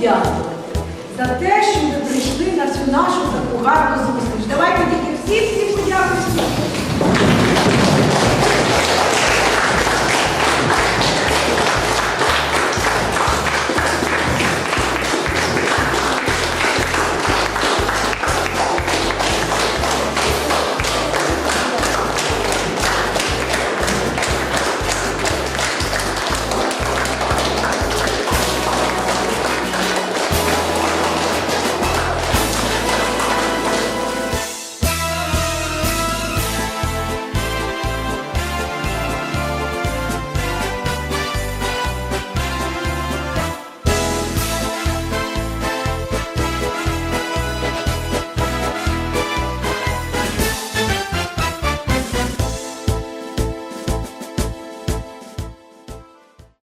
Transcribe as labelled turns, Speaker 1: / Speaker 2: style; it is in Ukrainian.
Speaker 1: подякувати за те, що ви прийшли на цю нашу таку гарну зустріч. Давайте тільки всі всі подякуємо.